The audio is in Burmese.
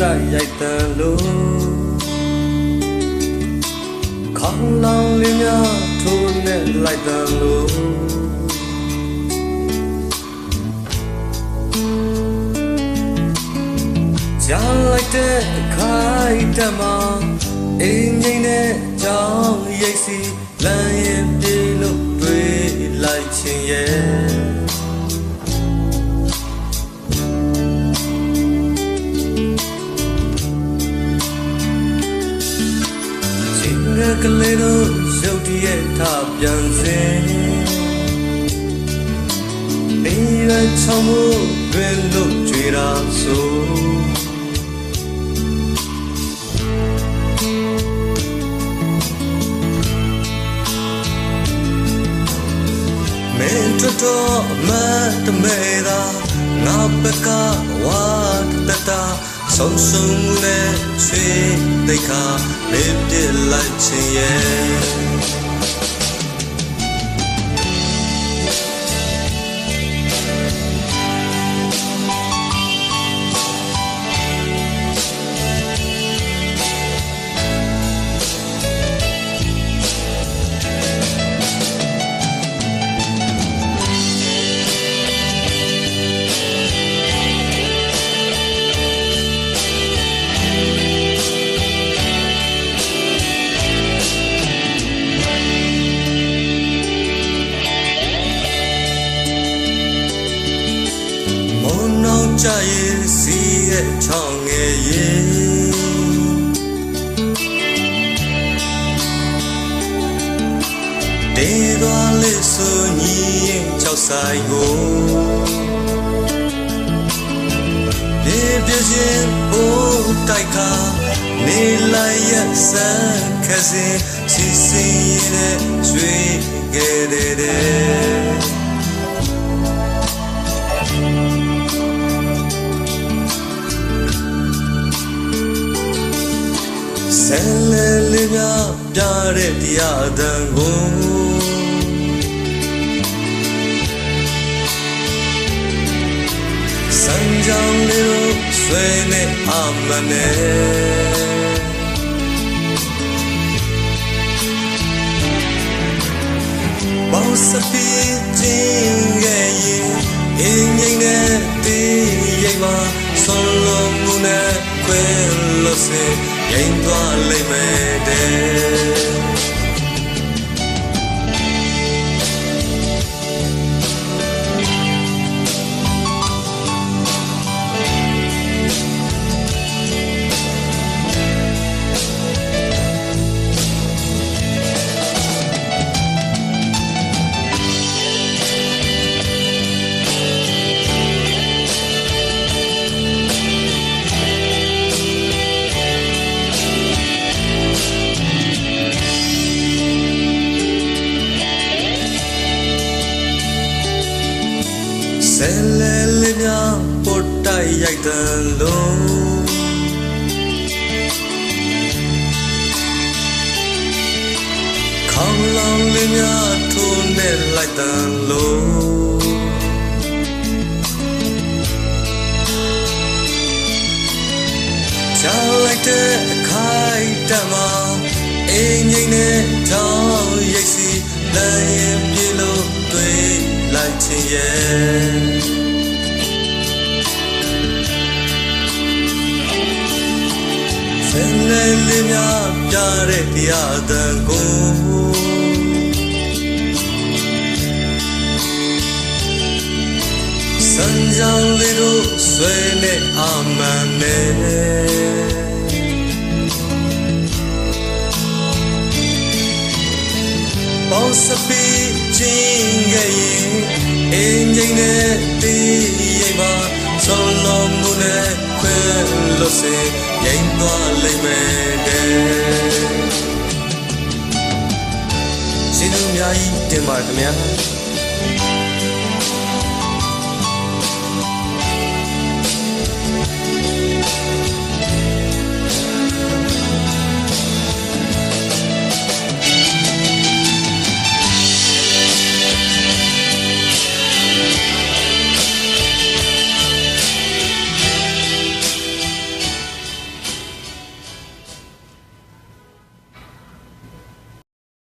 တိုက်ရိုက်တန်လို့ခေါင်းလောင်လေးများထိုးနဲ့လိုက်တန်လို့ကြားလိုက်တဲ့ခိုင်တမအင်းငိမ့်တဲ့ကြောင်ရိတ်စီလမ်းရင်ပြေလို့တွေ့လိုက်ခြင်းရဲ့ ရကလေးတို့ရုပ်တရက်ထပြန်စင်နေရချောင်းမှုတွင်လို့ကြွေတာဆိုမင်းတို့တော့မတ်တမဲတာငါဘက်ကဝါတတာ ဆုံးဆုံးနဲ့ချွေတိတ်ခါလေးပြစ်လိုက်ခြင်းရဲ့ က်ကြရဲ့စီရဲ့ချောင်းငယ်ရဲ့တေးသွားလေးဆိုညီရင်ချောက်ဆိုင်ကိုပြေပြချင်းအိုးတိုက်ခါနေလိုက်ရစံခစင်စီစီရဲ့ရွှေခဲ့တဲ့ ဆယ်လေလေးများပြတဲ့တရားတန်ကိုစံကြောင်လေးတို့ဆွေနဲ့အမနဲ့ဘောင်စပီချင်းရဲ့ရင်အင်းငိမ့်တဲ့တီးရိပ်မှာဆုံးလုံးမှုနဲ့ခွဲလို့စေ ရင်သွား ရိုက်တယ်လို့ခေါင်းလောင်လေးများထိုးနဲ့လိုက်တယ်လို့ချာလိုက်တဲ့အခိုင်တမအင်းငိမ့်နဲ့တောင်းရိတ်စီလမ်းရင်ပြေလို့တွေ့လိုက်ခြင်းရဲ့ များပြတဲ့တရားတန်ကိုစံကြောင်လေးတို့ဆွေနဲ့အမန်နဲ့ပေါင်းစပီချင်းငယ်ရ များကြီးတင်ပါခင်ဗျာ